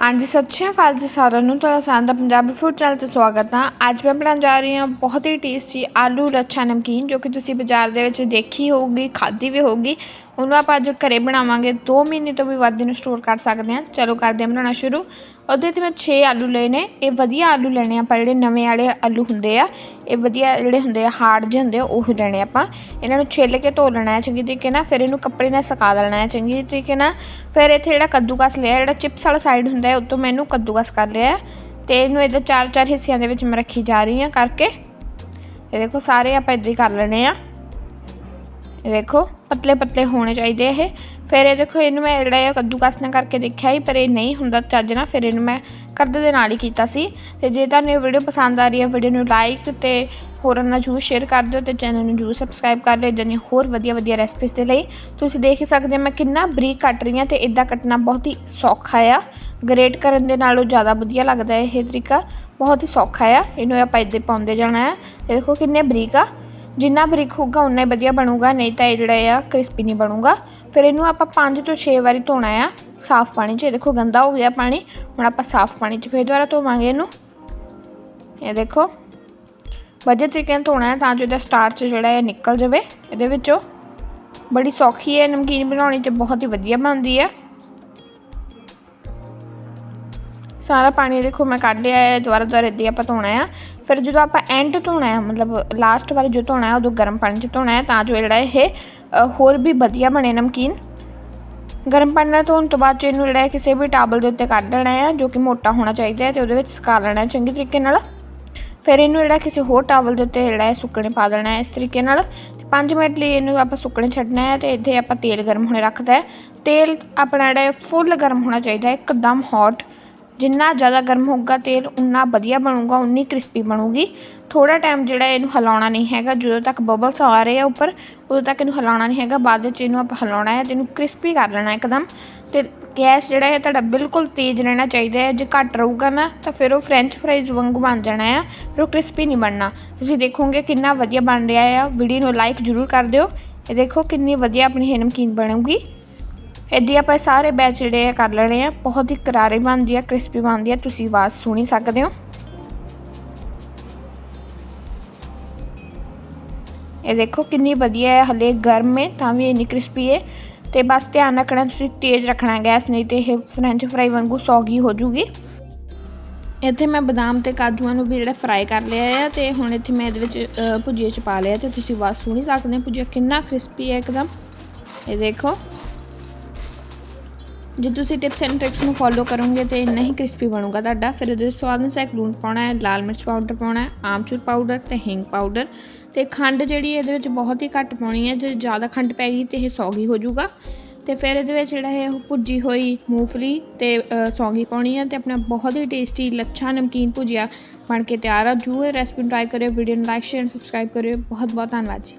ਹਾਂਜੀ, ਸਤਿ ਸ਼੍ਰੀ ਅਕਾਲ ਜੀ ਸਾਰਿਆਂ ਨੂੰ। ਤੁਹਾਡਾ ਸਾਰਿਆਂ ਦਾ ਪੰਜਾਬੀ ਫੂਡ ਚੈਨਲ ਤੇ ਸਵਾਗਤ ਹੈ ਅੱਜ ਮੈਂ ਬਣਾਉਣ ਜਾ ਰਹੀ ਹਾਂ ਬਹੁਤ ਹੀ ਟੇਸਟੀ ਆਲੂ ਲੱਛਾ ਨਮਕੀਨ, ਜੋ ਕਿ ਤੁਸੀਂ ਬਾਜ਼ਾਰ ਦੇ ਵਿੱਚ ਦੇਖੀ ਹੋਊਗੀ, ਖਾਧੀ ਵੀ ਹੋਊਗੀ। ਉਹਨੂੰ ਆਪਾਂ ਅੱਜ ਘਰੇ ਬਣਾਵਾਂਗੇ। 2 ਮਹੀਨੇ ਤੋਂ ਵੀ ਵੱਧ ਇਹਨੂੰ ਸਟੋਰ ਕਰ ਸਕਦੇ ਹਾਂ। ਚਲੋ ਕਰਦੇ ਹਾਂ ਬਣਾਉਣਾ ਸ਼ੁਰੂ। ਉਹਦੇ ਤੇ ਮੈਂ 6 ਆਲੂ ਲਏ ਨੇ। ਇਹ ਵਧੀਆ ਆਲੂ ਲੈਣੇ ਆਪਾਂ, ਜਿਹੜੇ ਨਵੇਂ ਵਾਲੇ ਆਲੂ ਹੁੰਦੇ ਆ। ਇਹ ਵਧੀਆ ਜਿਹੜੇ ਹੁੰਦੇ ਆ, ਹਾਰਡ ਜਿਹੇ ਹੁੰਦੇ ਆ, ਉਹ ਲੈਣੇ ਆਪਾਂ। ਇਹਨਾਂ ਨੂੰ ਛਿੱਲ ਕੇ ਧੋ ਲੈਣਾ ਹੈ ਚੰਗੀ ਤਰੀਕੇ ਨਾਲ, ਫਿਰ ਇਹਨੂੰ ਕੱਪੜੇ ਨਾਲ ਸੁਕਾ ਲੈਣਾ ਹੈ ਚੰਗੀ ਤਰੀਕੇ ਨਾਲ। ਫਿਰ ਇੱਥੇ ਜਿਹੜਾ ਕੱਦੂਕਸ ਲਿਆ, ਜਿਹੜਾ ਚਿਪਸ ਵਾਲਾ ਸਾਈਡ ਹੁੰਦਾ ਹੈ, ਉੱਤੋਂ ਮੈਂ ਇਹਨੂੰ ਕੱਦੂਕਸ ਕਰ ਲਿਆ ਹੈ। ਤੇ ਇਹਨੂੰ ਇਹਦੇ ਚਾਰ ਚਾਰ ਹਿੱਸਿਆਂ ਦੇ ਵਿੱਚ ਮੈਂ ਰੱਖੀ ਜਾ ਰਹੀ ਹਾਂ ਕਰਕੇ। ਇਹ ਦੇਖੋ, ਸਾਰੇ ਆਪਾਂ ਇਦਾਂ ਹੀ ਕਰ ਲੈਣੇ ਆ। ਇਹ ਦੇਖੋ, ਪਤਲੇ ਪਤਲੇ ਹੋਣੇ ਚਾਹੀਦੇ ਇਹ। ਫਿਰ ਇਹ ਦੇਖੋ, ਇਹਨੂੰ ਮੈਂ ਜਿਹੜਾ ਇਹ ਕੱਦੂਕਸ ਨਾ ਕਰਕੇ ਦੇਖਿਆ ਹੀ ਪਰ ਇਹ ਨਹੀਂ ਹੁੰਦਾ ਚੱਜ ਨਾ ਫਿਰ ਇਹਨੂੰ ਮੈਂ ਕਰਦੇ ਦੇ ਨਾਲ ਹੀ ਕੀਤਾ ਸੀ। ਤੇ ਜੇ ਤੁਹਾਨੂੰ ਇਹ ਵੀਡੀਓ ਪਸੰਦ ਆ ਰਹੀ ਹੈ ਵੀਡੀਓ ਨੂੰ ਲਾਈਕ ਤੇ ਹੋਰਾਂ ਨਾਲ ਜਰੂਰ ਸ਼ੇਅਰ ਕਰ ਦਿਓ ਤੇ ਚੈਨਲ ਨੂੰ ਜਰੂਰ ਸਬਸਕ੍ਰਾਈਬ ਕਰ ਲਿਓ, ਇਦਾਂ ਦੀਆਂ ਹੋਰ ਵਧੀਆ ਵਧੀਆ ਰੈਸਪੀਜ਼ ਦੇ ਲਈ। ਤੁਸੀਂ ਦੇਖ ਹੀ ਸਕਦੇ ਹੋ, ਮੈਂ ਕਿੰਨਾ ਬਰੀਕ ਕੱਟ ਰਹੀ ਹਾਂ ਤੇ ਇਦਾਂ ਕੱਟਣਾ ਬਹੁਤ ਹੀ ਸੌਖਾ ਆ। ਗ੍ਰੇਟ ਕਰਨ ਦੇ ਨਾਲੋਂ ਜ਼ਿਆਦਾ ਵਧੀਆ ਲੱਗਦਾ ਹੈ, ਇਹ ਤਰੀਕਾ ਬਹੁਤ ਹੀ ਸੌਖਾ ਆ। ਇਹਨੂੰ ਆਪਾਂ ਇਦਾਂ ਪਾਉਂਦੇ ਜਾਣਾ ਹੈ। ਇਹ ਦੇਖੋ ਕਿੰਨੇ ਬਰੀਕ ਆ। ਜਿੰਨਾ ਬਰੀਕ ਹੋਊਗਾ ਉਨਾ ਹੀ ਵਧੀਆ ਬਣੂਗਾ, ਨਹੀਂ ਤਾਂ ਇਹ ਜਿਹੜਾ ਆ ਕ੍ਰਿਸਪੀ ਨਹੀਂ ਬਣੂਗਾ। ਫਿਰ ਇਹਨੂੰ ਆਪਾਂ 5 ਤੋਂ 6 ਵਾਰੀ ਧੋਣਾ ਆ। ਸਾਫ਼ ਪਾਣੀ 'ਚ, ਇਹ ਦੇਖੋ ਗੰਦਾ ਹੋ ਗਿਆ ਪਾਣੀ। ਹੁਣ ਆਪਾਂ ਸਾਫ਼ ਪਾਣੀ 'ਚ ਫੇਰ ਦੁਬਾਰਾ ਧੋਵਾਂਗੇ ਇਹਨੂੰ। ਇਹ ਦੇਖੋ, ਵਧੀਆ ਤਰੀਕੇ ਨਾਲ ਧੋਣਾ ਹੈ ਤਾਂ ਜੋ ਇਹਦਾ ਸਟਾਰਚ ਜਿਹੜਾ ਹੈ ਨਿਕਲ ਜਾਵੇ। ਇਹਦੇ ਵਿੱਚੋਂ ਬੜੀ ਸੌਖੀ ਹੈ, ਨਮਕੀਨ ਬਣਾਉਣੀ ਤੇ ਬਹੁਤ ਹੀ ਵਧੀਆ ਬਣਦੀ ਹੈ। ਸਾਰਾ ਪਾਣੀ ਦੇਖੋ ਮੈਂ ਕੱਢ ਲਿਆ ਹੈ ਦੁਬਾਰਾ ਦੁਬਾਰਾ ਇੱਦਾਂ ਆਪਾਂ ਧੋਣਾ ਆ। ਫਿਰ ਜਦੋਂ ਆਪਾਂ ਐਂਡ ਧੋਣਾ ਹੈ, ਮਤਲਬ ਲਾਸਟ ਵਾਰੀ ਜੋ ਧੋਣਾ ਹੈ, ਉਦੋਂ ਗਰਮ ਪਾਣੀ 'ਚ ਧੋਣਾ ਹੈ, ਤਾਂ ਜੋ ਜਿਹੜਾ ਇਹ ਹੋਰ ਵੀ ਵਧੀਆ ਬਣੇ ਨਮਕੀਨ। ਗਰਮ ਪਾਣੀ ਨਾਲ ਧੋਣ ਤੋਂ ਬਾਅਦ ਚ ਇਹਨੂੰ ਜਿਹੜਾ ਕਿਸੇ ਵੀ ਟਾਬਲ ਦੇ ਉੱਤੇ ਕੱਢ ਲੈਣਾ ਹੈ, ਜੋ ਕਿ ਮੋਟਾ ਹੋਣਾ ਚਾਹੀਦਾ ਹੈ ਤੇ ਉਹਦੇ ਵਿੱਚ ਸੁਕਾ ਲੈਣਾ ਹੈ ਚੰਗੀ ਤਰੀਕੇ ਨਾਲ। ਫਿਰ ਇਹਨੂੰ ਜਿਹੜਾ ਕਿਸੇ ਹੋਰ ਟਾਵਲ ਦੇ ਉੱਤੇ ਜਿਹੜਾ ਹੈ ਸੁੱਕਣੇ ਪਾ ਦੇਣਾ ਹੈ ਇਸ ਤਰੀਕੇ ਨਾਲ। ਤੇ 5 ਮਿੰਟ ਲਈ ਇਹਨੂੰ ਆਪਾਂ ਸੁੱਕਣੇ ਛੱਡਣਾ ਹੈ ਤੇ ਇੱਥੇ ਆਪਾਂ ਤੇਲ ਗਰਮ ਹੋਣੇ ਰੱਖਦਾ ਹੈ। ਤੇਲ ਆਪਣਾ ਜਿਹੜਾ ਫੁੱਲ ਗਰਮ ਹੋਣਾ ਚਾਹੀਦਾ ਹੈ, ਇੱਕਦਮ ਹੌਟ ਜਿੰਨਾ ਜ਼ਿਆਦਾ ਗਰਮ ਹੋਊਗਾ ਤੇਲ, ਉਨਾ ਵਧੀਆ ਬਣੂਗਾ, ਉਨੀ ਕ੍ਰਿਸਪੀ ਬਣੂਗੀ। ਥੋੜ੍ਹਾ ਟਾਈਮ ਜਿਹੜਾ ਇਹਨੂੰ ਹਿਲਾਉਣਾ ਨਹੀਂ ਹੈਗਾ, ਜਦੋਂ ਤੱਕ ਬਬਲਸ ਆ ਰਹੇ ਆ ਉੱਪਰ, ਉਦੋਂ ਤੱਕ ਇਹਨੂੰ ਹਿਲਾਉਣਾ ਨਹੀਂ ਹੈਗਾ। ਬਾਅਦ ਵਿੱਚ ਇਹਨੂੰ ਆਪਾਂ ਹਿਲਾਉਣਾ ਹੈ ਅਤੇ ਇਹਨੂੰ ਕ੍ਰਿਸਪੀ ਕਰ ਲੈਣਾ ਇੱਕਦਮ। ਅਤੇ ਗੈਸ ਜਿਹੜਾ ਹੈ ਤੁਹਾਡਾ ਬਿਲਕੁਲ ਤੇਜ਼ ਰਹਿਣਾ ਚਾਹੀਦਾ ਹੈ। ਜੇ ਘੱਟ ਰਹੂਗਾ ਨਾ, ਤਾਂ ਫਿਰ ਉਹ ਫ੍ਰੈਂਚ ਫਰਾਈਜ਼ ਵਾਂਗੂ ਬਣ ਜਾਣਾ ਆ ਫਿਰ ਉਹ ਕ੍ਰਿਸਪੀ ਨਹੀਂ ਬਣਨਾ। ਤੁਸੀਂ ਦੇਖੋਗੇ ਕਿੰਨਾ ਵਧੀਆ ਬਣ ਰਿਹਾ ਆ ਵੀਡੀਓ ਨੂੰ ਲਾਈਕ ਜ਼ਰੂਰ ਕਰ ਦਿਓ। ਇਹ ਦੇਖੋ ਕਿੰਨੀ ਵਧੀਆ ਆਪਣੀ ਇਹ ਨਮਕੀਨ ਬਣੂਗੀ। ਇੱਦਾਂ ਆਪਾਂ ਸਾਰੇ ਬੈਚ ਜਿਹੜੇ ਆ ਕਰ ਲੈਣੇ ਆ, ਬਹੁਤ ਹੀ ਕਰਾਰੇ ਬਣਦੀ ਆ ਕ੍ਰਿਸਪੀ ਬਣਦੀ ਆ, ਤੁਸੀਂ ਆਵਾਜ਼ ਸੁਣੀ ਸਕਦੇ ਹੋ। ਇਹ ਦੇਖੋ ਕਿੰਨੀ ਵਧੀਆ ਹੈ, ਹਲੇ ਗਰਮ ਹੈ, ਤਾਂ ਵੀ ਇੰਨੀ ਕ੍ਰਿਸਪੀ ਹੈ। ਤੇ ਬਸ ਧਿਆਨ ਰੱਖਣਾ, ਤੁਸੀਂ ਤੇਜ਼ ਰੱਖਣਾ ਗੈਸ, ਨਹੀਂ ਤੇ ਇਹ ਫ੍ਰੈਂਚ ਫਰਾਈ ਵਾਂਗੂ ਸੌਗੀ ਹੋ ਜੂਗੀ। ਇੱਥੇ ਮੈਂ ਬਦਾਮ ਤੇ ਕਾਜੂਆਂ ਨੂੰ ਵੀ ਜਿਹੜਾ ਫਰਾਈ ਕਰ ਲਿਆ ਆ, ਤੇ ਹੁਣ ਇੱਥੇ ਮੈਂ ਇਹਦੇ ਵਿੱਚ ਭੁਜੀਏ ਚ ਪਾ ਲਿਆ, ਤੇ ਤੁਸੀਂ ਆਵਾਜ਼ ਸੁਣੀ ਸਕਦੇ ਹੋ, ਭੁਜੀਆ ਕਿੰਨਾ ਕ੍ਰਿਸਪੀ ਹੈ ਇੱਕਦਮ। ਇਹ ਦੇਖੋ। ਜੇ ਤੁਸੀਂ ਟਿਪਸ ਐਂਡ ਟ੍ਰਿਕਸ ਨੂੰ ਫੋਲੋ ਕਰੋਗੇ ਤੇ ਨਹੀਂ ਕ੍ਰਿਸਪੀ ਬਣੂਗਾ ਤੁਹਾਡਾ, ਫਿਰ ਉਹਦੇ ਸਵਾਦ ਅਨੁਸਾਰ ਲੂਣ ਪਾਉਣਾ ਹੈ, ਲਾਲ ਮਿਰਚ ਪਾਊਡਰ ਪਾਉਣਾ ਹੈ, ਆਮਚੂਰ ਪਾਊਡਰ ਤੇ ਹਿੰਗ ਪਾਊਡਰ ਤੇ ਖੰਡ ਜਿਹੜੀ ਇਹਦੇ ਵਿੱਚ ਬਹੁਤ ਹੀ ਘੱਟ ਪਾਉਣੀ ਹੈ, ਜੇ ਜ਼ਿਆਦਾ ਖੰਡ ਪੈ ਗਈ ਤੇ ਇਹ ਸੌਗੀ ਹੋ ਜਾਊਗਾ। ਤੇ ਫਿਰ ਇਹਦੇ ਵਿੱਚ ਜਿਹੜਾ ਹੈ ਉਹ ਭੁੱਜੀ ਹੋਈ ਮੂੰਗਫਲੀ ਤੇ ਸੌਗੀ ਪਾਉਣੀ ਹੈ ਤੇ ਆਪਣਾ ਬਹੁਤ ਹੀ ਟੇਸਟੀ ਲੱਛਾ ਨਮਕੀਨ ਭੁਜਿਆ ਬਣ ਕੇ ਤਿਆਰ ਆ। ਜੂ ਇਹ ਰੈਸਪੀ ਟਰਾਈ ਕਰਿਓ ਵੀਡੀਓ ਨੂੰ ਲਾਈਕ ਸ਼ੇਅਰ ਸਬਸਕ੍ਰਾਈਬ ਕਰਿਓ। ਬਹੁਤ ਬਹੁਤ ਧੰਨਵਾਦ ਜੀ।